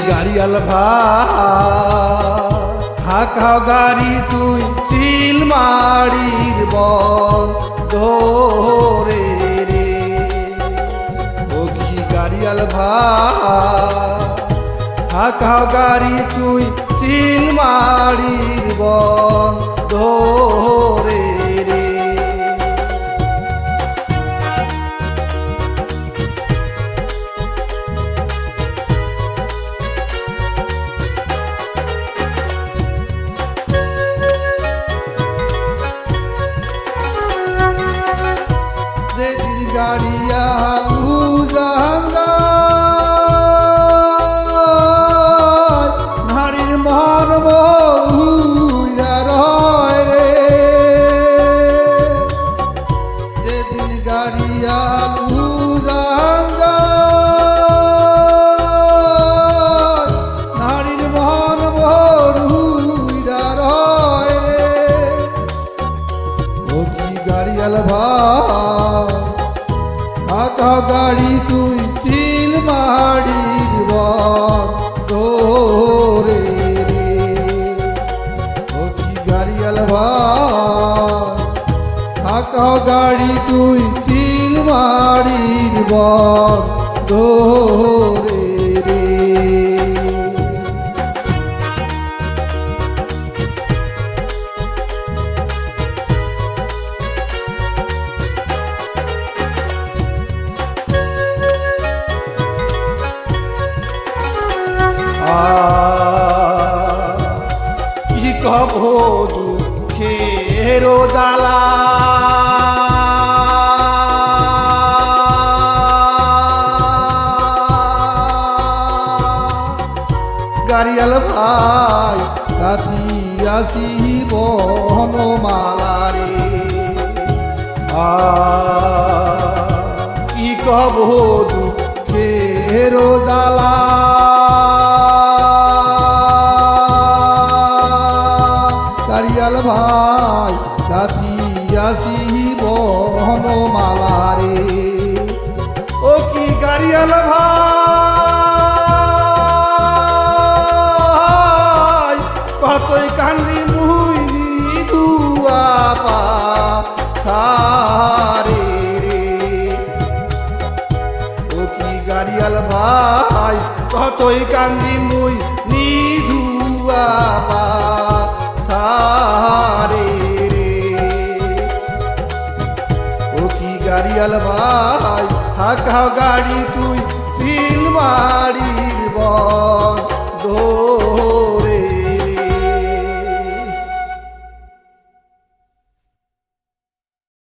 গাড়িয়াল ভাই হাকা গাড়ি, তুই চিল মারির বল। ধরে রে। কি গাড়িয়াল হাকা গাড়ি, তুই চিল মারির বল। ধরে গাড়িয়াল ভাই আকা গাড়ি তুই চিল তোরে রে। ও কি গাড়িয়াল ভাই আকা গাড়ি তুই চিল মাড়ির তোরে রে। কি কব দুঃখের জ্বালা। গাড়িয়াল ভাই কাঠি আসি বনমালা রে আ কি কব দুঃখের জ্বালা। কারিয়াল ভাই কাঠি আসি বনমালা রে ও কি গাড়িয়াল ভাই, কতই কান্দি মুইনি দুয়া রে। ও কি গাড়িয়াল ভাই, কতই কান্দি মুই নিধুয়া পা গাড়িয়াল ভাই হাকা গাড়ি তুই সিল মারির বল